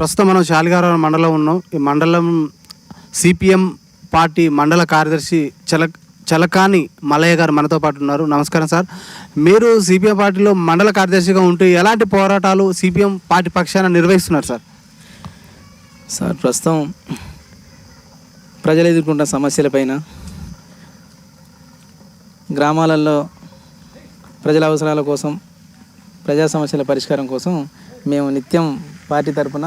ప్రస్తుతం మనం శాలిగారం మండలం ఉన్నాం. ఈ మండలం సిపిఎం పార్టీ మండల కార్యదర్శి చల చలకాని మల్లయ్య గారు మనతో పాటు ఉన్నారు. నమస్కారం సార్. మీరు సిపిఎం పార్టీలో మండల కార్యదర్శిగా ఉంటూ ఎలాంటి పోరాటాలు సిపిఎం పార్టీ పక్షాన నిర్వహిస్తున్నారు సార్? సార్ ప్రస్తుతం ప్రజలు ఎదుర్కొంటున్న సమస్యలపైన గ్రామాలలో ప్రజల అవసరాల కోసం ప్రజా సమస్యల పరిష్కారం కోసం మేము నిత్యం పార్టీ తరపున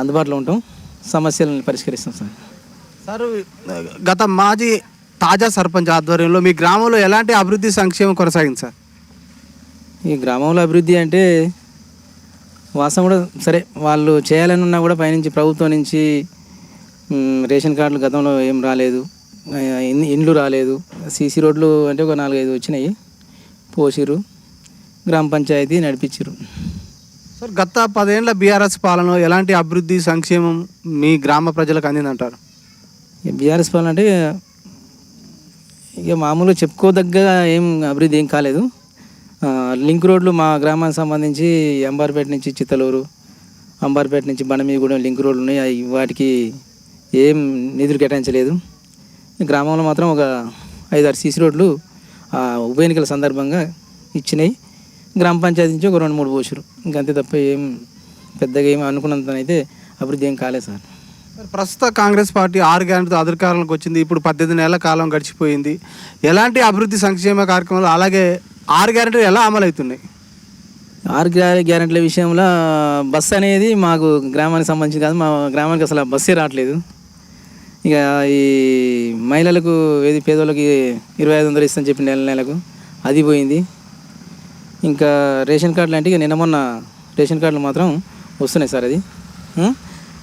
అందుబాటులో ఉంటాం. సమస్యలను పరిష్కరిస్తాం సార్. సార్ గత మాజీ తాజా సర్పంచ్ ఆధ్వర్యంలో మీ గ్రామంలో ఎలాంటి అభివృద్ధి సంక్షేమం కొనసాగింది సార్? ఈ గ్రామంలో అభివృద్ధి అంటే వాస్తవం కూడా సరే వాళ్ళు చేయాలని ఉన్నా కూడా పైనుంచి ప్రభుత్వం నుంచి రేషన్ కార్డులు గతంలో ఏం రాలేదు. ఇండ్లు రాలేదు. సీసీ రోడ్లు అంటే ఒక నాలుగైదు వచ్చినాయి. పోసిరు గ్రామ పంచాయతీ నడిపించారు సార్ గత పదేళ్ళ బీఆర్ఎస్ పాలనలో ఎలాంటి అభివృద్ధి సంక్షేమం మీ గ్రామ ప్రజలకు అందిందంటారు? బీఆర్ఎస్ పాలన అంటే ఇక మామూలుగా చెప్పుకోదగ్గ ఏం అభివృద్ధి ఏం కాలేదు. లింక్ రోడ్లు మా గ్రామానికి సంబంధించి అంబార్పేట నుంచి చిత్తలూరు అంబార్పేట నుంచి బండమీగూడెం లింక్ రోడ్లు ఉన్నాయి. అవి వాటికి ఏం నిధులు కేటాయించలేదు. గ్రామంలో మాత్రం ఒక ఐదారు సీసీ రోడ్లు ఉప ఎన్నికల సందర్భంగా ఇచ్చినాయి. గ్రామ పంచాయతీ నుంచి ఒక రెండు మూడు పోసారు ఇంకంతే తప్ప ఏం పెద్దగా ఏం అనుకున్నంతనైతే అభివృద్ధి ఏం కాలేదు సార్. ప్రస్తుత కాంగ్రెస్ పార్టీ ఆరు గ్యారెంటీతో అధికారంలోకి వచ్చింది. ఇప్పుడు పద్దెనిమిది నెలల కాలం గడిచిపోయింది. ఎలాంటి అభివృద్ధి సంక్షేమ కార్యక్రమాలు అలాగే ఆరు గ్యారెంటీలు ఎలా అమలు అవుతున్నాయి ఆరు గ్యా- గ్యారెంటీల విషయంలో బస్సు అనేది మాకు గ్రామానికి సంబంధించి కాదు మా గ్రామానికి అసలు బస్సే రావట్లేదు. ఇక ఈ మహిళలకు ఏది పేదోళ్ళకి ఇరవై ఐదు వందలు ఇస్తాను చెప్పి నెల నెలకు అది పోయింది. ఇంకా రేషన్ కార్డు లాంటివి నిన్న మొన్న రేషన్ కార్డులు మాత్రం వస్తున్నాయి సార్ అది.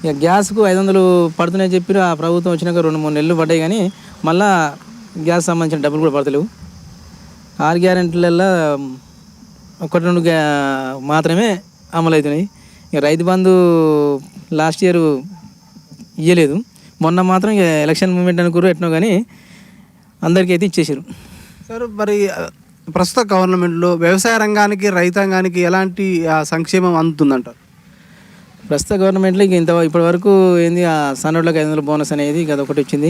ఇక గ్యాస్కు ఐదు వందలు పడుతున్నాయని చెప్పి ఆ ప్రభుత్వం వచ్చినాక రెండు మూడు నెలలు పడ్డాయి కానీ మళ్ళా గ్యాస్ సంబంధించిన డబ్బులు కూడా పడతలేవు. ఆరు గ్యారెంటీలలో ఒకటి రెండు గ్యా మాత్రమే అమలు అవుతున్నాయి ఇక రైతు బంధు లాస్ట్ ఇయర్ ఇయ్యలేదు. మొన్న మాత్రం ఇక ఎలక్షన్ మూమెంట్ అనుకురు ఎట్నో కానీ అందరికీ అయితే ఇచ్చేసారు సార్ మరి ప్రస్తుత గవర్నమెంట్లో వ్యవసాయ రంగానికి రైతాంగానికి ఎలాంటి సంక్షేమం అందుతుందంటారు ప్రస్తుత గవర్నమెంట్లో ఇంక ఇంత ఇప్పటి వరకు ఏంది ఆ సన్నోళ్ళకి ఐదు వందల బోనస్ అనేది ఇక అదొకటి వచ్చింది.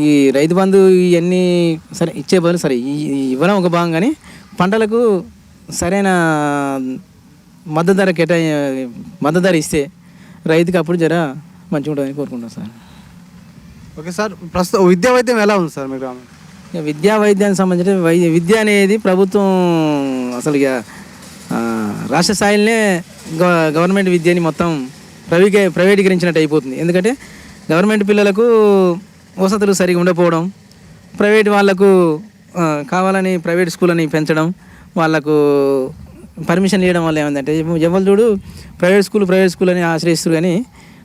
ఈ రైతు బంధు ఇవన్నీ సరే ఇచ్చే బదులు సరే ఇవ్వడం ఒక భాగం కానీ పంటలకు సరైన మద్దతు ధర కేటాయి మద్దతు ధర ఇస్తే రైతుకి అప్పుడు జర మంచిగా ఉంటుందని కోరుకుంటాం సార్. ఓకే సార్ ప్రస్తుతం విద్యా వైద్యం ఎలా ఉంది సార్ మీ గ్రామం ఇక విద్యా వైద్యానికి సంబంధించిన వైద్య విద్య అనేది ప్రభుత్వం అసలు ఇక రాష్ట్ర స్థాయిలోనే గవర్నమెంట్ విద్యని మొత్తం ప్రైవేట్ ప్రైవేటీకరించినట్టు అయిపోతుంది. ఎందుకంటే గవర్నమెంట్ పిల్లలకు వసతులు సరిగా ఉండకపోవడం ప్రైవేట్ వాళ్ళకు కావాలని ప్రైవేట్ స్కూల్ అని పెంచడం వాళ్ళకు పర్మిషన్ ఇవ్వడం వల్ల ఏమందంటే ఎవరు చూడు ప్రైవేట్ స్కూల్ ప్రైవేట్ స్కూల్ అని ఆశ్రయిస్తారు కానీ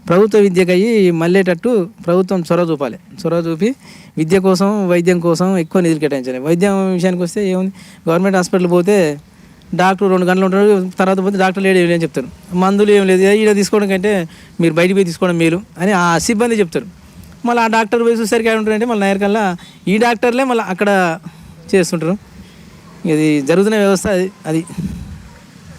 ప్రభుత్వ విద్యకయ్యి మళ్ళేటట్టు ప్రభుత్వం చొరవ చూపాలి. చొరవ చూపి విద్య కోసం వైద్యం కోసం ఎక్కువ నిధులు కేటాయించాలి. వైద్యం విషయానికి వస్తే ఏముంది? గవర్నమెంట్ హాస్పిటల్ పోతే డాక్టర్ రెండు గంటలు ఉంటాడు తర్వాత పోతే డాక్టర్ లేడు ఏం చెప్తారు. మందులు ఏం లేదు. ఈడ తీసుకోవడం కంటే మీరు బయటికి పోయి తీసుకోవడం మేలు అని ఆ సిబ్బంది చెప్తారు. మళ్ళీ ఆ డాక్టర్ పోయి చూసేసరికి ఏమంటారంటే ఉంటారంటే మళ్ళీ నైర్ ఈ డాక్టర్లే మళ్ళీ అక్కడ చేస్తుంటారు. ఇది జరుగుతున్న వ్యవస్థ అది అది.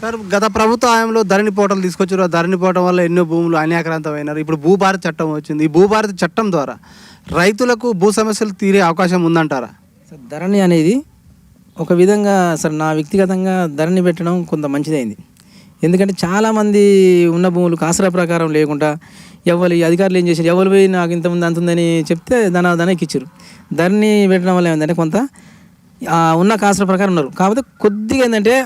సార్ గత ప్రభుత్వ హయాంలో ధరణి పోటలు తీసుకొచ్చారు. ఆ ధరణి పోవటం వల్ల ఎన్నో భూములు అన్యాక్రాంతమైనారు. ఇప్పుడు భూభారత చట్టం వచ్చింది. ఈ భూభారత చట్టం ద్వారా రైతులకు భూ సమస్యలు తీరే అవకాశం ఉందంటారా? సార్ ధరణి అనేది ఒక విధంగా సార్ నా వ్యక్తిగతంగా ధరణి పెట్టడం కొంత మంచిదైంది. ఎందుకంటే చాలామంది ఉన్న భూములు కాసరా ప్రకారం లేకుండా ఎవరు అధికారులు ఏం చేశారు? ఎవరు పోయి నాకు ఇంతమంది అంతుందని చెప్తే దాని దాని ఎక్కిచ్చారు. ధరణి పెట్టడం వల్ల ఏమిటంటే కొంత ఉన్న కాసర ప్రకారం ఉన్నారు. కాకపోతే కొద్దిగా ఏంటంటే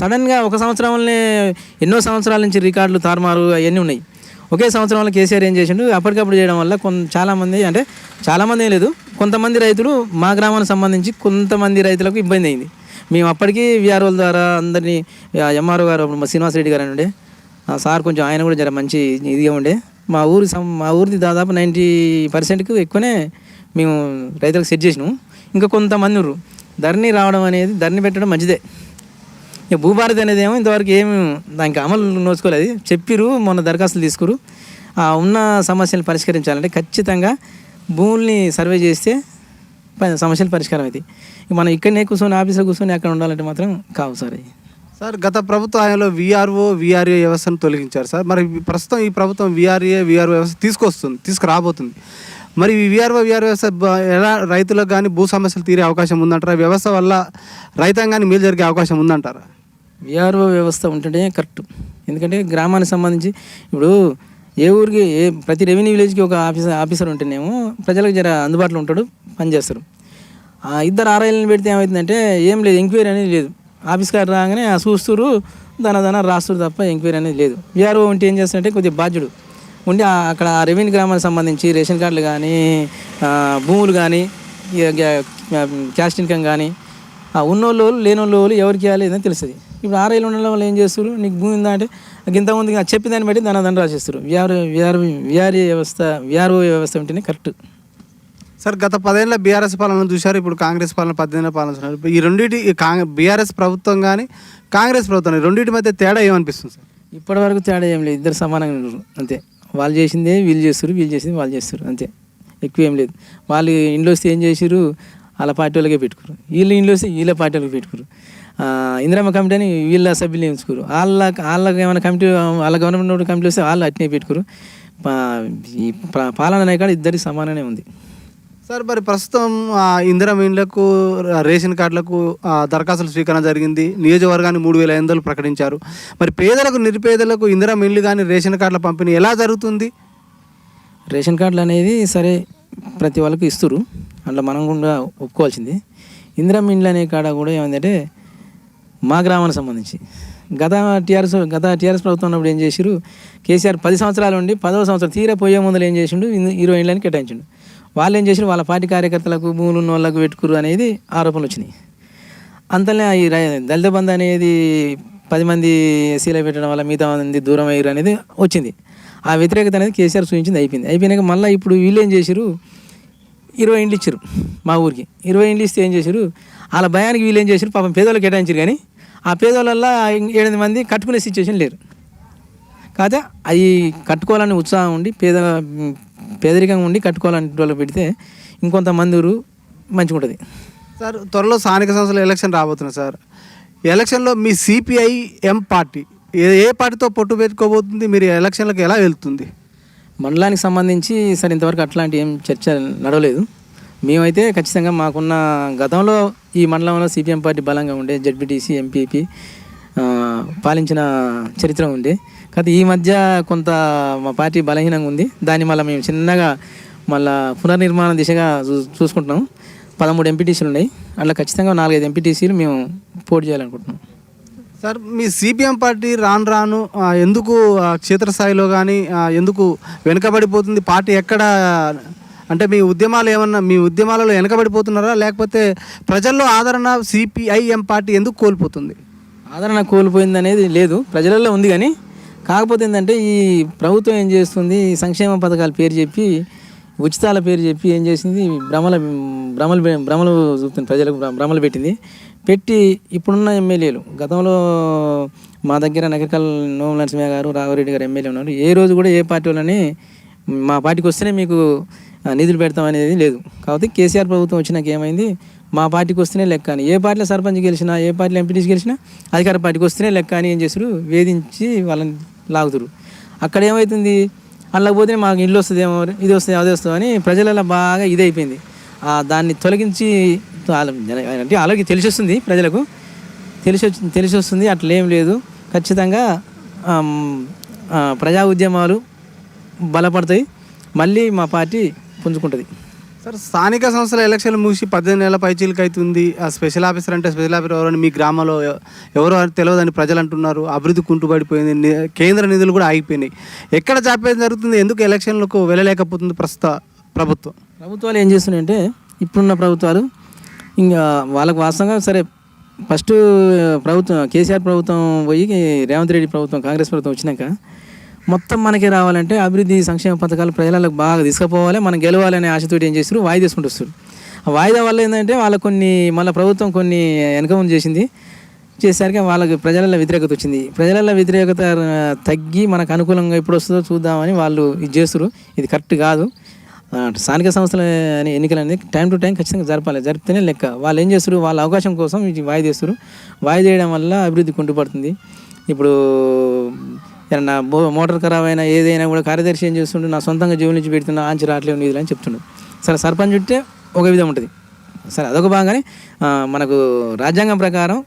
సడన్గా ఒక సంవత్సరంలోనే ఎన్నో సంవత్సరాల నుంచి రికార్డులు తారుమారు అవన్నీ ఉన్నాయి. ఒకే సంవత్సరంలో కేసీఆర్ ఏం చేసిండు? అప్పటికప్పుడు చేయడం వల్ల కొంత చాలామంది అంటే చాలామంది ఏం లేదు. కొంతమంది రైతులు మా గ్రామానికి సంబంధించి కొంతమంది రైతులకు ఇబ్బంది అయింది. మేము అప్పటికి విఆర్ఓల ద్వారా అందరినీ ఎంఆర్ఓ గారు అప్పుడు మా శ్రీనివాసరెడ్డి గారు అని ఉండే ఆ సార్ కొంచెం ఆయన కూడా జర మంచి ఇదిగా ఉండే. మా ఊరి సం మా ఊరిది దాదాపు నైంటీ పర్సెంట్కి ఎక్కువనే మేము రైతులకు సెట్ చేసినాము ఇంకా కొంతమంది ఉన్నారు. ధరణి రావడం అనేది ధరణి పెట్టడం మంచిదే. ఇక భూభారతి అనేది ఏమో ఇంతవరకు ఏమి దానికి అమలు నోచుకోలేదు. చెప్పిరు మొన్న దరఖాస్తులు తీసుకురు. ఆ ఉన్న సమస్యలు పరిష్కరించాలంటే ఖచ్చితంగా భూముల్ని సర్వే చేస్తే సమస్యలు పరిష్కారం అవుతాయి ఇక మనం ఇక్కడనే కూర్చొని ఆఫీస్లో కూర్చొని అక్కడ ఉండాలంటే మాత్రం కావు సార్ సార్ గత ప్రభుత్వ హయాంలో విఆర్ఓ విఆర్ఏ వ్యవస్థను తొలగించారు సార్. మరి ప్రస్తుతం ఈ ప్రభుత్వం విఆర్ఏ విఆర్ఓ వ్యవస్థ తీసుకొస్తుంది తీసుకురాబోతుంది. మరి ఈ విఆర్ఓ విఆర్ వ్యవస్థ ఎలా రైతులకు కానీ భూ సమస్యలు తీరే అవకాశం ఉందంటారా? వ్యవస్థ వల్ల రైతాంగానికి మేలు జరిగే అవకాశం ఉందంటారా? విఆర్ఓ వ్యవస్థ ఉంటేనే కరెక్ట్. ఎందుకంటే గ్రామానికి సంబంధించి ఇప్పుడు ఏ ఊరికి ఏ ప్రతి రెవెన్యూ విలేజ్కి ఒక ఆఫీసర్ ఆఫీసర్ ఉంటేనేమో ప్రజలకు జర అందుబాటులో ఉంటాడు పనిచేస్తారు. ఆ ఇద్దరు ఆర్ఐలను పెడితే ఏమవుతుందంటే ఏం లేదు ఎంక్వైరీ అనేది లేదు. ఆఫీస్ గారు రాగానే ఆ చూస్తురు దాని దాన రాస్తురు తప్ప ఎంక్వైరీ అనేది లేదు. విఆర్ఓ ఉంటే ఏం చేస్తారంటే కొద్దిగా బాధ్యుడు. ఉండి అక్కడ ఆ రెవెన్యూ గ్రామానికి సంబంధించి రేషన్ కార్డులు కానీ భూములు కానీ క్యాస్ట్ ఇన్కమ్ కానీ ఉన్నోళ్ళు లేనోళ్ళు ఎవరికి ఇవ్వాలి ఏదని తెలుస్తుంది. ఇప్పుడు ఆర్ఐలు ఉన్న వాళ్ళు ఏం చేస్తారు నీకు భూమి ఉందా అంటే ఇంత ఉంది చెప్పిన దాన్ని బట్టి దాని దాన్ని రాసేస్తారు విఆర్ విఆర్ విఆర్ఏ వ్యవస్థ విఆర్ఓ వ్యవస్థ ఉంటేనే కరెక్ట్. సార్ గత పదేళ్ళ బీఆర్ఎస్ పాలన చూశారు ఇప్పుడు కాంగ్రెస్ పాలన పద్దెనిమిది పాలన చూశారు. ఈ రెండింటి బీఆర్ఎస్ ప్రభుత్వం కానీ కాంగ్రెస్ ప్రభుత్వం కానీ రెండింటి మధ్య తేడా ఏమనిపిస్తుంది సార్? ఇప్పటి వరకు తేడా ఏం లేదు. ఇద్దరు సమానంగా ఉన్నారు అంతే. వాళ్ళు చేసిందే వీళ్ళు చేస్తారు వీళ్ళు చేసింది వాళ్ళు చేస్తారు అంతే. ఎక్కువ ఏం లేదు. వాళ్ళు ఇంట్లో వస్తే ఏం చేసారు వాళ్ళ పార్టీ వాళ్ళకే పెట్టుకోరు వీళ్ళు ఇంట్లో వస్తే వీళ్ళ పార్టీ వాళ్ళకి పెట్టుకోరు ఆ, ఇందిరమ్మ కమిటీ అని వీళ్ళ సభ్యులు ఎంచుకోరు వాళ్ళ వాళ్ళకి ఏమైనా కమిటీ వాళ్ళ గవర్నమెంట్ కమిటీ వస్తే వాళ్ళు అట్నే పెట్టుకోరు పా- ఈ పాలన అనే కాడ ఇద్దరికి సమానమే ఉంది. సార్ మరి ప్రస్తుతం ఇందిరా ఇండ్లకు రేషన్ కార్డులకు దరఖాస్తుల స్వీకరణ జరిగింది. నియోజకవర్గాన్ని మూడు వేల ఐదు వందలు ప్రకటించారు. మరి పేదలకు నిరుపేదలకు ఇందిరా ఇండ్లు కానీ రేషన్ కార్డుల పంపిణీ ఎలా జరుగుతుంది? రేషన్ కార్డులు అనేది సరే ప్రతి వాళ్ళకి ఇస్తారు అందులో మనం కూడా ఒప్పుకోవాల్సింది. ఇందిరమ్మ ఇండ్లు అనే కాడ కూడా ఏమందంటే మా గ్రామానికి సంబంధించి. గత టీఆర్ఎస్ గత టీఆర్ఎస్ ప్రభుత్వం ఉన్నప్పుడు ఏం చేసిరు కేసీఆర్ పది సంవత్సరాలు ఉండి పదవ సంవత్సరం తీరా పోయే ముందులు ఏం చేసిండు? ఇరవై ఏళ్ళని కేటాయించిండు. వాళ్ళు ఏం చేసిరు వాళ్ళ పార్టీ కార్యకర్తలకు భూములు ఉన్న వాళ్ళకు పెట్టుకురు అనేది ఆరోపణలు వచ్చినాయి. అంతలే ఈ దళిత బంధు అనేది పది మంది ఎస్సీలో పెట్టడం వల్ల మిగతా మంది దూరం అయ్యారు అనేది వచ్చింది. ఆ వ్యతిరేకత అనేది కేసీఆర్ సూచించింది అయిపోయింది. అయిపోయినాక మళ్ళీ ఇప్పుడు వీళ్ళు ఏం చేసిరు ఇరవై ఇండ్లు ఇచ్చారు మా ఊరికి. ఇరవై ఇండ్లు ఇస్తే ఏం చేశారు వాళ్ళ భయానికి వీళ్ళు ఏం చేశారు పాపం పేదోళ్ళు కేటాయించారు కానీ ఆ పేదోళ్ళల్లో ఏడెనిమిది మంది కట్టుకునే సిచ్యువేషన్ లేరు. కాకపోతే అవి కట్టుకోవాలని ఉత్సాహం ఉండి పేద పేదరికంగా ఉండి కట్టుకోవాలని వాళ్ళు పెడితే ఇంకొంతమంది ఊరు మంచిగా ఉంటుంది సార్ త్వరలో స్థానిక సంస్థల ఎలక్షన్ రాబోతున్నాయి సార్. ఎలక్షన్లో మీ సిపిఐఎం పార్టీ ఏ ఏ పార్టీతో పొట్టు పెట్టుకోబోతుంది? మీరు ఎలక్షన్లకు ఎలా వెళ్తుంది? మండలానికి సంబంధించి సరే ఇంతవరకు అట్లాంటి ఏం చర్చ నడవలేదు. మేమైతే ఖచ్చితంగా మాకున్న గతంలో ఈ మండలంలో సిపిఎం పార్టీ బలంగా ఉండే జడ్పీటీసీ ఎంపీపీ పాలించిన చరిత్ర ఉండే. కాకపోతే ఈ మధ్య కొంత మా పార్టీ బలహీనంగా ఉంది. దాన్ని మళ్ళీ మేము చిన్నగా మళ్ళా పునర్నిర్మాణ దిశగా చూ చూసుకుంటున్నాం. పదమూడు ఎంపీటీసీలు ఉన్నాయి. అట్లా ఖచ్చితంగా నాలుగైదు ఎంపీటీసీలు మేము పోటీ చేయాలనుకుంటున్నాం. సార్ మీ సిపిఎం పార్టీ రాను రాను ఎందుకు క్షేత్రస్థాయిలో కానీ ఎందుకు వెనుకబడిపోతుంది? పార్టీ ఎక్కడ అంటే మీ ఉద్యమాలు ఏమన్నా మీ ఉద్యమాలలో వెనకబడిపోతున్నారా? లేకపోతే ప్రజల్లో ఆదరణ సిపిఐఎం పార్టీ ఎందుకు కోల్పోతుంది? ఆదరణ కోల్పోయింది అనేది లేదు. ప్రజలలో ఉంది కానీ కాకపోతే ఏంటంటే ఈ ప్రభుత్వం ఏం చేస్తుంది? సంక్షేమ పథకాల పేరు చెప్పి ఉచితాల పేరు చెప్పి ఏం చేసింది? భ్రమల భ్రమలు భ్రమలు చూపుతుంది ప్రజలకు భ్ర- భ్రమలు పెట్టింది. పెట్టి ఇప్పుడున్న ఎమ్మెల్యేలు గతంలో మా దగ్గర నగరికల్ నోముల నరసింహ గారు రాఘవరెడ్డి గారు ఎమ్మెల్యే ఉన్నారు. ఏ రోజు కూడా ఏ పార్టీ వాళ్ళని మా పార్టీకి వస్తేనే మీకు నిధులు పెడతాం అనేది లేదు. కాబట్టి కేసీఆర్ ప్రభుత్వం వచ్చినాక ఏమైంది? మా పార్టీకి వస్తేనే లెక్క అని. ఏ పార్టీలో సర్పంచ్ గెలిచినా ఏ పార్టీలో ఎంపీటీసీ గెలిచినా అధికార పార్టీకి వస్తేనే లెక్క అని ఏం చేస్తారు వేధించి వాళ్ళని లాగుతురు అక్కడ ఏమవుతుంది అలా పోతే మాకు ఇల్లు వస్తుందేమో ఇది వస్తుంది అది వస్తుంది అని ప్రజలలో బాగా ఇది అయిపోయింది దాన్ని తొలగించి అంటే అలాగే తెలిసి వస్తుంది ప్రజలకు. తెలిసి వచ్చి తెలిసి వస్తుంది అట్లా ఏం లేదు. ఖచ్చితంగా ప్రజా ఉద్యమాలు బలపడతాయి. మళ్ళీ మా పార్టీ పుంజుకుంటుంది. సార్ స్థానిక సంస్థల ఎలక్షన్లు ముగిసి పద్దెనిమిది నెలల పైచీలకి అవుతుంది ఆ స్పెషల్ ఆఫీసర్ అంటే స్పెషల్ ఆఫీసర్ ఎవరని మీ గ్రామంలో ఎవ- ఎవరో తెలియదని ప్రజలు అంటున్నారు అభివృద్ధి కుంటుపడిపోయింది ని- కేంద్ర నిధులు కూడా ఆగిపోయినాయి. ఎక్కడ చాపేది జరుగుతుంది? ఎందుకు ఎలక్షన్లకు వెళ్ళలేకపోతుంది ప్రస్తుత ప్రభుత్వం? ప్రభుత్వాలు ఏం చేస్తున్నాయంటే ఇప్పుడున్న ప్రభుత్వాలు ఇంకా వాళ్ళకు వాస్తవంగా సరే ఫస్ట్ ప్రభుత్వం కేసీఆర్ ప్రభుత్వం పోయి రేవంత్ రెడ్డి ప్రభుత్వం కాంగ్రెస్ ప్రభుత్వం వచ్చినాక మొత్తం మనకి రావాలంటే అభివృద్ధి సంక్షేమ పథకాలు ప్రజలకు బాగా తీసుకుపోవాలి మనం గెలవాలనే ఆశతో ఏం చేస్తారు వాయిదా తీసుకుంటూ వస్తారు ఆ వాయిదా వల్ల ఏంటంటే వాళ్ళ కొన్ని మళ్ళీ ప్రభుత్వం కొన్ని వెనక చేసింది చేసరికి వాళ్ళకి ప్రజలలో వ్యతిరేకత వచ్చింది. ప్రజలలో వ్యతిరేకత తగ్గి మనకు అనుకూలంగా ఎప్పుడు వస్తుందో చూద్దామని వాళ్ళు ఇది చేస్తారు ఇది కరెక్ట్ కాదు. స్థానిక సంస్థల అనే ఎన్నికలు అనేది టైం టు టైం ఖచ్చితంగా జరపాలి. జరిపితేనే లెక్క. వాళ్ళు ఏం చేస్తారు? వాళ్ళ అవకాశం కోసం ఇది వాయిదేస్తారు వాయిదేయడం వల్ల అభివృద్ధి కుంటుపడుతుంది. ఇప్పుడు ఏమన్నా మోటార్ ఖరాబ్ అయినా ఏదైనా కూడా కార్యదర్శి ఏం చేస్తుండే? నా సొంతంగా జీవుల నుంచి పెడుతున్నా ఆంచి రావట్లేదు నిధులు అని చెప్తుండే. సరే సర్పంచ్ ఉంటే ఒక విధం ఉంటుంది. సరే అదొక భాగంగానే మనకు రాజ్యాంగం ప్రకారం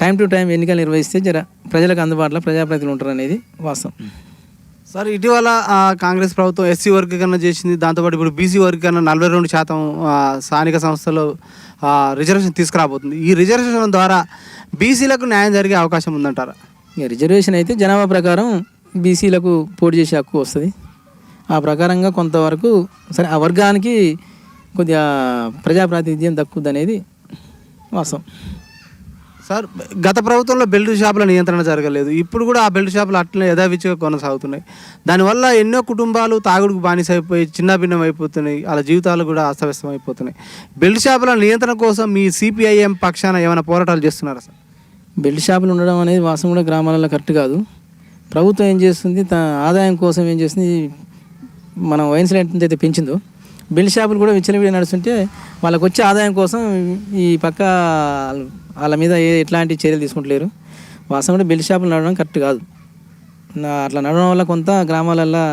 టైం టు టైం ఎన్నికలు నిర్వహిస్తే జర ప్రజలకు అందుబాటులో ప్రజాప్రతినిధులు ఉంటారు అనేది వాస్తవం. సార్ ఇటీవల కాంగ్రెస్ ప్రభుత్వం ఎస్సీ వర్గీకరణ చేసింది. దాంతోపాటు ఇప్పుడు బీసీ వర్గీకరణ నలభై రెండు శాతం స్థానిక సంస్థలు ఆ, రిజర్వేషన్ తీసుకురాబోతుంది. ఈ రిజర్వేషన్ ద్వారా బీసీలకు న్యాయం జరిగే అవకాశం ఉందంటారా? ఇక రిజర్వేషన్ అయితే జనాభా ప్రకారం బీసీలకు పోటీ చేసే హక్కు వస్తుంది. ఆ ప్రకారంగా కొంతవరకు సరే ఆ వర్గానికి కొద్దిగా ప్రజాప్రాతినిధ్యం దక్కుద్ది అనేది వాస్తవం. సార్ గత ప్రభుత్వంలో బెల్ట్ షాపుల నియంత్రణ జరగలేదు. ఇప్పుడు కూడా ఆ బెల్ట్ షాపులు అట్లనే యథావిచ్చిగా కొనసాగుతున్నాయి. దానివల్ల ఎన్నో కుటుంబాలు తాగుడుకు బానిస అయిపోయి చిన్నభిన్నం అయిపోతున్నాయి. వాళ్ళ జీవితాలు కూడా అస్తవ్యస్తం అయిపోతున్నాయి బెల్ట్ షాపుల నియంత్రణ కోసం మీ సిపిఐఎం పక్షాన ఏమైనా పోరాటాలు చేస్తున్నారా సార్? బెల్ట్ షాపులు ఉండడం అనేది వాస్తవం కూడా గ్రామాలలో కరెక్ట్ కాదు. ప్రభుత్వం ఏం చేస్తుంది? తన ఆదాయం కోసం ఏం చేస్తుంది? మనం వైన్స్ ఎంత అయితే పెంచిందో బెల్ట్ షాపులు కూడా విచ్చలవిడి నడుస్తుంటే వాళ్ళకు వచ్చే ఆదాయం కోసం ఈ పక్క వాళ్ళ మీద ఏ ఎట్లాంటి చర్యలు తీసుకుంటలేరు. వాస్తవం కూడా బెల్ట్ షాపులు నడవడం కరెక్ట్ కాదు. నా అట్లా నడవడం వల్ల కొంత గ్రామాలల్లో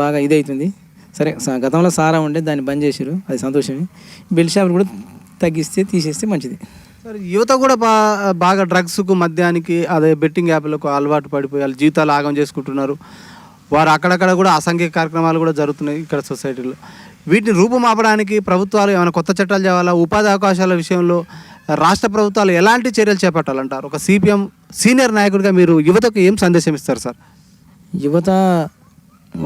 బాగా ఇదవుతుంది సరే గతంలో సారా ఉండే దాన్ని బంద్ చేశారు అది సంతోషమే. బెల్ట్ షాపులు కూడా తగ్గిస్తే తీసేస్తే మంచిది. సార్ యువత కూడా బా బాగా డ్రగ్స్కు మద్యానికి అదే బెట్టింగ్ యాప్లకు అలవాటు పడిపోయి వాళ్ళ జీవితాలు ఆగం చేసుకుంటున్నారు. వారు అక్కడక్కడ కూడా అసాంఘిక కార్యక్రమాలు కూడా జరుగుతున్నాయి ఇక్కడ సొసైటీలో. వీటిని రూపుమాపడానికి ప్రభుత్వాలు ఏమైనా కొత్త చట్టాలు చేయాలా? ఉపాధి అవకాశాల విషయంలో రాష్ట్ర ప్రభుత్వాలు ఎలాంటి చర్యలు చేపట్టాలంటారు? ఒక సిపిఎం సీనియర్ నాయకుడిగా మీరు యువతకు ఏం సందేశం ఇస్తారు సార్? యువత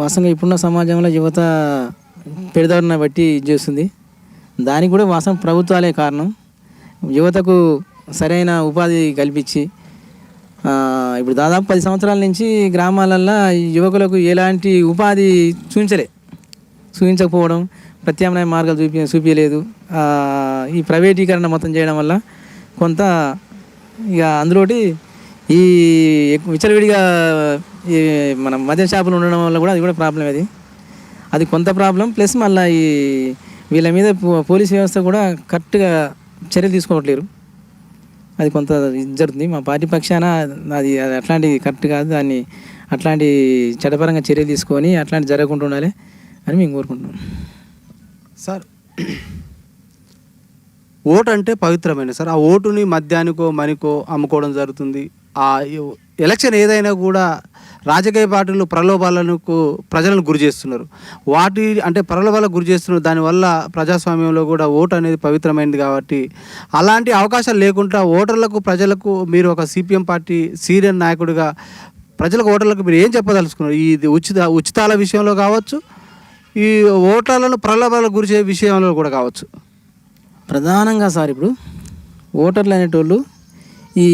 వాసంగా ఇప్పుడున్న సమాజంలో యువత పెడదారిన బట్టి ఇది చేస్తుంది. దానికి కూడా వాసం ప్రభుత్వాలే కారణం. యువతకు సరైన ఉపాధి కల్పించి ఇప్పుడు దాదాపు పది సంవత్సరాల నుంచి గ్రామాలల్లో యువకులకు ఎలాంటి ఉపాధి చూపించలే. చూపించకపోవడం ప్రత్యామ్నాయ మార్గాలు చూపి చూపించలేదు ఈ ప్రైవేటీకరణ మొత్తం చేయడం వల్ల కొంత ఇక అందులోటి ఈ ఎక్కువ విచ్చలవిడిగా ఈ మన మద్యం షాపులు ఉండడం వల్ల కూడా అది కూడా ప్రాబ్లం అది. అది కొంత ప్రాబ్లం ప్లస్ మళ్ళీ ఈ వీళ్ళ మీద పో- పోలీస్ వ్యవస్థ కూడా కరెక్ట్గా చర్యలు తీసుకోవట్లేరు. అది కొంత ఇది జరుగుతుంది. మా పార్టీ పక్షాన అది అది కరెక్ట్ కాదు. దాన్ని అట్లాంటి చట్టపరంగా చర్యలు తీసుకొని అట్లాంటి జరగకుండా ఉండాలి. అని మేము కోరుకుంటున్నాం. సార్ ఓటు అంటే పవిత్రమైన సార్. ఆ ఓటుని మద్యానికో మనికో అమ్ముకోవడం జరుగుతుంది. ఆ ఎలక్షన్ ఏదైనా కూడా రాజకీయ పార్టీలు ప్రలోభాలకు ప్రజలను గురి చేస్తున్నారు. వాటి అంటే ప్రలోభాలకు గురి చేస్తున్నారు. దానివల్ల ప్రజాస్వామ్యంలో కూడా ఓటు అనేది పవిత్రమైనది కాబట్టి అలాంటి అవకాశాలు లేకుండా ఓటర్లకు ప్రజలకు మీరు ఒక సిపిఎం పార్టీ సీనియర్ నాయకుడిగా ప్రజలకు ఓటర్లకు మీరు ఏం చెప్పదలుచుకున్నారు? ఇది ఉచిత ఉచితాల విషయంలో కావచ్చు ఈ ఓటర్లను ప్రలోభాలకు గురిచే విషయంలో కూడా కావచ్చు. ప్రధానంగా సార్ ఇప్పుడు ఓటర్లు అనేటోళ్ళు ఈ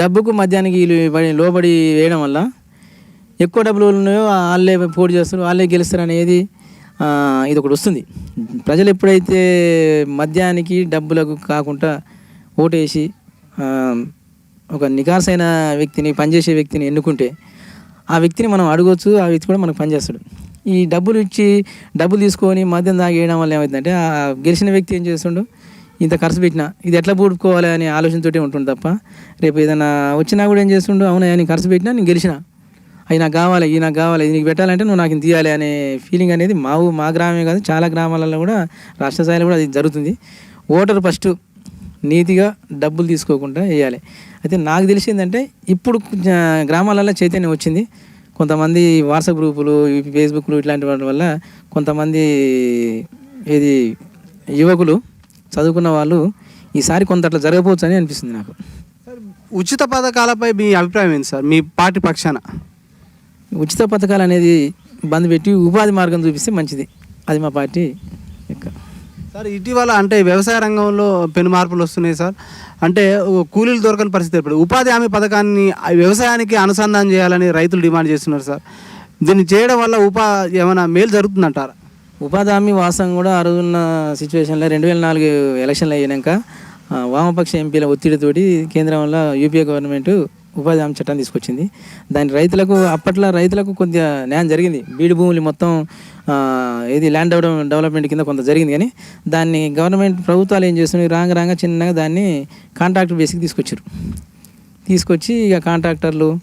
డబ్బుకు మద్యానికి లోబడి వేయడం వల్ల ఎక్కువ డబ్బులు ఉన్నాయో వాళ్ళే పోటీ చేస్తారు వాళ్ళే గెలుస్తారు అనేది ఇది ఒకటి వస్తుంది. ప్రజలు ఎప్పుడైతే మద్యానికి డబ్బులకు కాకుండా ఓటేసి ఒక నికార్సైన వ్యక్తిని పనిచేసే వ్యక్తిని ఎన్నుకుంటే ఆ వ్యక్తిని మనం అడగవచ్చు ఆ వ్యక్తి కూడా మనకు పనిచేస్తాడు. ఈ డబ్బులు ఇచ్చి డబ్బులు తీసుకొని మద్యం తాగేయడం వల్ల ఏమవుతుందంటే ఆ గెలిచిన వ్యక్తి ఏం చేస్తుండు? ఇంత ఖర్చు పెట్టినా ఇది ఎట్లా పూడుకోవాలి అనే ఆలోచనతోటే ఉంటుంది తప్ప రేపు ఏదైనా వచ్చినా కూడా ఏం చేస్తుండు? అవునా నేను ఖర్చు పెట్టినా నేను గెలిచిన. అవి నాకు కావాలి ఇది నాకు కావాలి ఇది నీకు పెట్టాలంటే నువ్వు నాకు ఇది తీయాలి అనే ఫీలింగ్ అనేది మా ఊ మా గ్రామమే కాదు చాలా గ్రామాలలో కూడా రాష్ట్ర స్థాయిలో కూడా అది జరుగుతుంది. ఓటర్ ఫస్ట్ నీతిగా డబ్బులు తీసుకోకుండా వేయాలి. అయితే నాకు తెలిసిందంటే ఇప్పుడు గ్రామాలలో చైతన్యం వచ్చింది. కొంతమంది వాట్సాప్ గ్రూపులు ఫేస్బుక్లు ఇట్లాంటి వాటి వల్ల కొంతమంది ఇది యువకులు చదువుకున్న వాళ్ళు ఈసారి కొంత అట్లా జరగకపోవచ్చు అని అనిపిస్తుంది నాకు. ఉచిత పథకాలపై మీ అభిప్రాయం ఏంటి సార్? మీ పార్టీ పక్షాన. ఉచిత పథకాలు అనేది బంద్ పెట్టి ఉపాధి మార్గం చూపిస్తే మంచిది. అది మా పార్టీ యొక్క సార్ ఇటీవల అంటే వ్యవసాయ రంగంలో పెను మార్పులు వస్తున్నాయి సార్. అంటే ఓ కూలీలు దొరకని పరిస్థితి ఏర్పడింది. ఉపాధి హామీ పథకాన్ని వ్యవసాయానికి అనుసంధానం చేయాలని రైతులు డిమాండ్ చేస్తున్నారు సార్. దీన్ని చేయడం వల్ల ఉపా ఏమైనా మేలు జరుగుతుందంటారా? ఉపాధి హామీ వాసం కూడా ఆ రోజున్న సిచ్యువేషన్లో రెండు వేల నాలుగు ఎలక్షన్లు అయినాక వామపక్ష ఎంపీల ఒత్తిడితోటి వల్ల యూపీఏ గవర్నమెంట్ ఉపాధి హామీ చట్టాన్ని తీసుకొచ్చింది. దాని రైతులకు అప్పట్లో రైతులకు కొద్దిగా న్యాయం జరిగింది. బీడు భూములు మొత్తం ఇది ల్యాండ్ డెవలప్మెంట్ కింద కొంత జరిగింది కానీ దాన్ని గవర్నమెంట్ ప్రభుత్వాలు ఏం చేస్తున్నాయి? రాంగ రాంగ చిన్నగా దాన్ని కాంట్రాక్ట్ బేసిక్ తీసుకొచ్చారు. తీసుకొచ్చి ఇక కాంట్రాక్టర్లు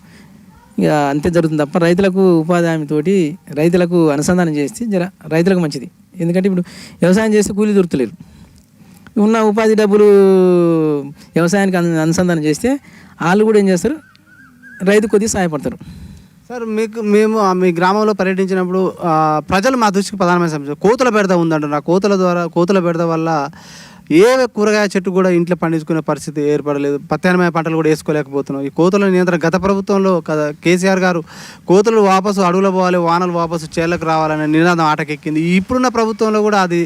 ఇక అంతే జరుగుతుంది తప్ప రైతులకు ఉపాధి హామీతోటి రైతులకు అనుసంధానం చేస్తే జర రైతులకు మంచిది. ఎందుకంటే ఇప్పుడు వ్యవసాయం చేస్తే కూలీ దొరుకుతలేరు ఉన్న ఉపాధి డబ్బులు వ్యవసాయానికి అను- అనుసంధానం చేస్తే వాళ్ళు కూడా ఏం చేస్తారు? రైతు కొద్దిగా సహాయపడతారు. సార్ మీకు మేము మీ గ్రామంలో పర్యటించినప్పుడు ప్రజలు మా దృష్టికి ప్రధానమైన సమస్య. కోతుల బెడద ఉందంటారు ఆ కోతుల ద్వారా కోతుల బెడద వల్ల ఏ కూరగాయ చెట్టు కూడా ఇంట్లో పండించుకునే పరిస్థితి ఏర్పడలేదు. ప్రత్యామ్నాయ పంటలు కూడా వేసుకోలేకపోతున్నాం. ఈ కోతుల నియంత్రణ గత ప్రభుత్వంలో కదా కేసీఆర్ గారు కోతులు వాపసు అడవులు పోవాలి వానలు వాపసు చేలకు రావాలనే నినాదం ఆటకెక్కింది. ఇప్పుడున్న ప్రభుత్వంలో కూడా అది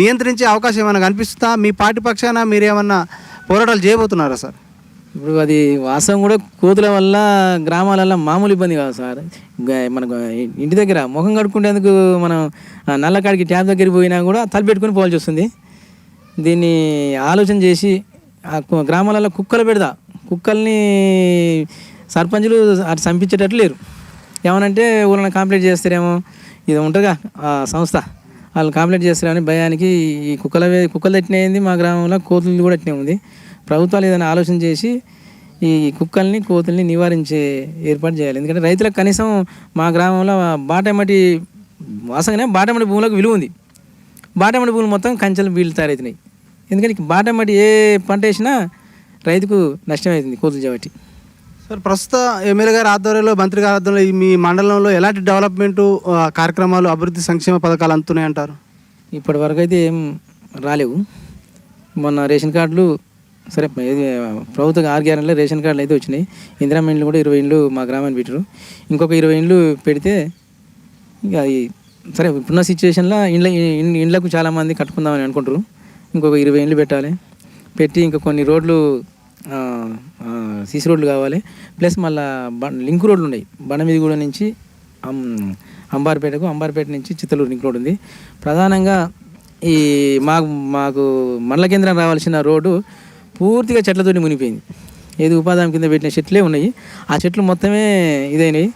నియంత్రించే అవకాశం ఏమైనా కనిపిస్తుందా? మీ పార్టీ పక్షాన మీరేమన్నా పోరాటాలు చేయబోతున్నారా సార్? ఇప్పుడు అది వాస్తవం కూడా కోతుల వల్ల గ్రామాలలో మామూలు ఇబ్బంది కాదు సార్. మనకు ఇంటి దగ్గర ముఖం కడుక్కునేందుకు మనం నల్లకాడికి ట్యాప్ దగ్గరికి పోయినా కూడా తలపెట్టుకుని పోవాల్సి వస్తుంది. దీన్ని ఆలోచన చేసి ఆ కు- గ్రామాలలో కుక్కలు పెడదా కుక్కల్ని సర్పంచులు అటు చంపించేటట్లు లేరు. ఏమనంటే ఊళ్ళని కాంప్లీట్ చేస్తారేమో ఇది ఉంటుందిగా ఆ సంస్థ. వాళ్ళు కంప్లైంట్ చేస్తారని భయానికి ఈ కుక్కల కుక్కలు తట్టినయింది మా గ్రామంలో కోతులు కూడా అట్నే ఉంది. ప్రభుత్వాలు ఏదైనా ఆలోచన చేసి ఈ కుక్కల్ని కోతుల్ని నివారించే ఏర్పాటు చేయాలి. ఎందుకంటే రైతులకు కనీసం మా గ్రామంలో బాటమటి వాసంగానే బాటమటి భూములకు విలువ ఉంది. బాటమటి భూములు మొత్తం కంచెలు బీళ్ళు తయారవుతున్నాయి. ఎందుకంటే బాటమటి ఏ పంట వేసినా రైతుకు నష్టం అవుతుంది కోతులు కాబట్టి సార్ ప్రస్తుత ఎమ్మెల్యే గారి ఆధ్వర్యంలో మంత్రి గారి ఆధ్వర్యంలో ఈ మీ మండలంలో ఎలాంటి డెవలప్మెంట్ కార్యక్రమాలు అభివృద్ధి సంక్షేమ పథకాలు అందుతున్నాయి అంటారు ఇప్పటి వరకు అయితే ఏం రాలేవు. మొన్న రేషన్ కార్డులు సరే ప్రభుత్వ ఆరు గ్యారెంట్లో రేషన్ కార్డులు అయితే వచ్చినాయి. ఇందిరా ఇండ్లు కూడా ఇరవై ఇండ్లు మా గ్రామాన్ని పెట్టారు ఇంకొక ఇరవై ఇండ్లు పెడితే ఇక అది సరే ఇప్పుడున్న సిచ్యువేషన్లో ఇండ్ల ఇండ్లకు చాలామంది కట్టుకుందామని అనుకుంటారు ఇంకొక ఇరవై ఇండ్లు పెట్టాలి. పెట్టి ఇంకా కొన్ని రోడ్లు సీసీ రోడ్లు కావాలి. ప్లస్ మళ్ళీ బ లింక్ రోడ్లు ఉన్నాయి. బండమీదిగూడ నుంచి అంబార్పేటకు అంబార్పేట నుంచి చిత్తలూరు లింక్ రోడ్ ఉంది ప్రధానంగా ఈ మాకు మాకు మండల కేంద్రం రావాల్సిన రోడ్డు పూర్తిగా చెట్లతోటి మునిగిపోయింది. ఏది ఉపాధి హామీ కింద పెట్టిన చెట్లే ఉన్నాయి. ఆ చెట్లు మొత్తమే ఇదైనాయి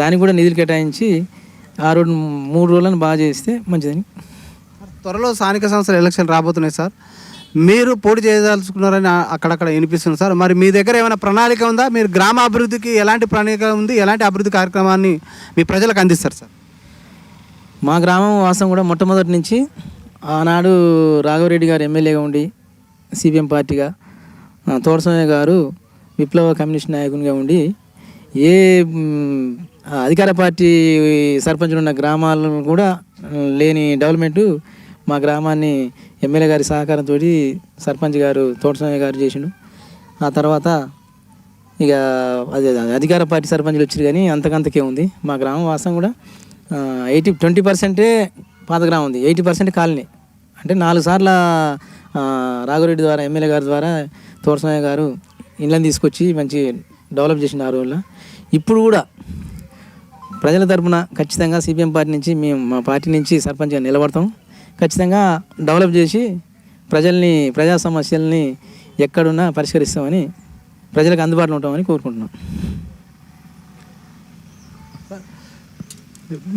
దానికి కూడా నిధులు కేటాయించి ఆ రోడ్డు మూడు రోజులను బాగా చేస్తే మంచిదని. త్వరలో స్థానిక సంస్థల ఎలక్షన్ రాబోతున్నాయి సార్. మీరు పోటీ చేయదలుచుకున్నారని అక్కడక్కడ వినిపిస్తుంది సార్. మరి మీ దగ్గర ఏమైనా ప్రణాళిక ఉందా? మీరు గ్రామ అభివృద్ధికి ఎలాంటి ప్రణాళిక ఉంది? ఎలాంటి అభివృద్ధి కార్యక్రమాన్ని మీ ప్రజలకు అందిస్తారు సార్? మా గ్రామం వాసం కూడా మొట్టమొదటి నుంచి ఆనాడు రాఘవరెడ్డి గారు ఎమ్మెల్యేగా ఉండి సిపిఎం పార్టీగా తోటసమయ్య గారు విప్లవ కమ్యూనిస్ట్ నాయకునిగా ఉండి ఏ అధికార పార్టీ సర్పంచులు ఉన్న గ్రామాలను కూడా లేని డెవలప్మెంటు మా గ్రామాన్ని ఎమ్మెల్యే గారి సహకారంతో సర్పంచ్ గారు తోటసమయ్య గారు చేసిండు. ఆ తర్వాత ఇక అదే అధికార పార్టీ సర్పంచులు వచ్చారు కానీ అంతకంతకే ఉంది. మా గ్రామం వాసం కూడా ఎయిటీ ట్వంటీ పర్సెంటే పాత గ్రామం ఉంది. Eighty percent colony. అంటే నాలుగు సార్ల రాఘురెడ్డి ద్వారా ఎమ్మెల్యే గారి ద్వారా తోరసాయ గారు ఇళ్ళని తీసుకొచ్చి మంచి డెవలప్ చేసిన ఆ రోజుల్లో. ఇప్పుడు కూడా ప్రజల తరపున ఖచ్చితంగా సిపిఎం పార్టీ నుంచి మేము మా పార్టీ నుంచి సర్పంచ్గా నిలబడతాం. ఖచ్చితంగా డెవలప్ చేసి ప్రజల్ని ప్రజా సమస్యల్ని ఎక్కడున్నా పరిష్కరిస్తామని ప్రజలకు అందుబాటులో ఉంటామని కోరుకుంటున్నాం.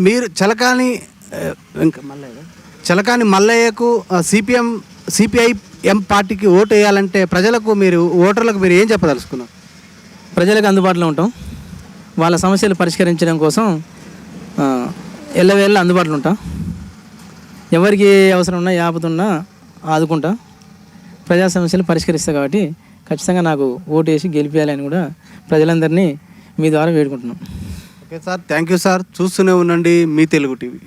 మీరు చలకాని ఇంకా మల్లయ్య చలకాని మల్లయ్యకు సిపిఎం సిపిఐ ఎం పార్టీకి ఓటు వేయాలంటే ప్రజలకు మీరు ఓటర్లకు మీరు ఏం చెప్పదలుచుకున్నారు? ప్రజలకు అందుబాటులో ఉంటాం. వాళ్ళ సమస్యలు పరిష్కరించడం కోసం ఎల్లవేళ్ళ అందుబాటులో ఉంటాం. ఎవరికి అవసరం ఉన్నా ఆపతున్నా ఆదుకుంటా. ప్రజా సమస్యలు పరిష్కరిస్తా కాబట్టి ఖచ్చితంగా నాకు ఓటు వేసి గెలిపించాలని కూడా ప్రజలందరినీ మీ ద్వారా వేడుకుంటున్నాం. Okay sir thank you sir. చూస్తూనే ఉండండి మీ తెలుగు టీవీ.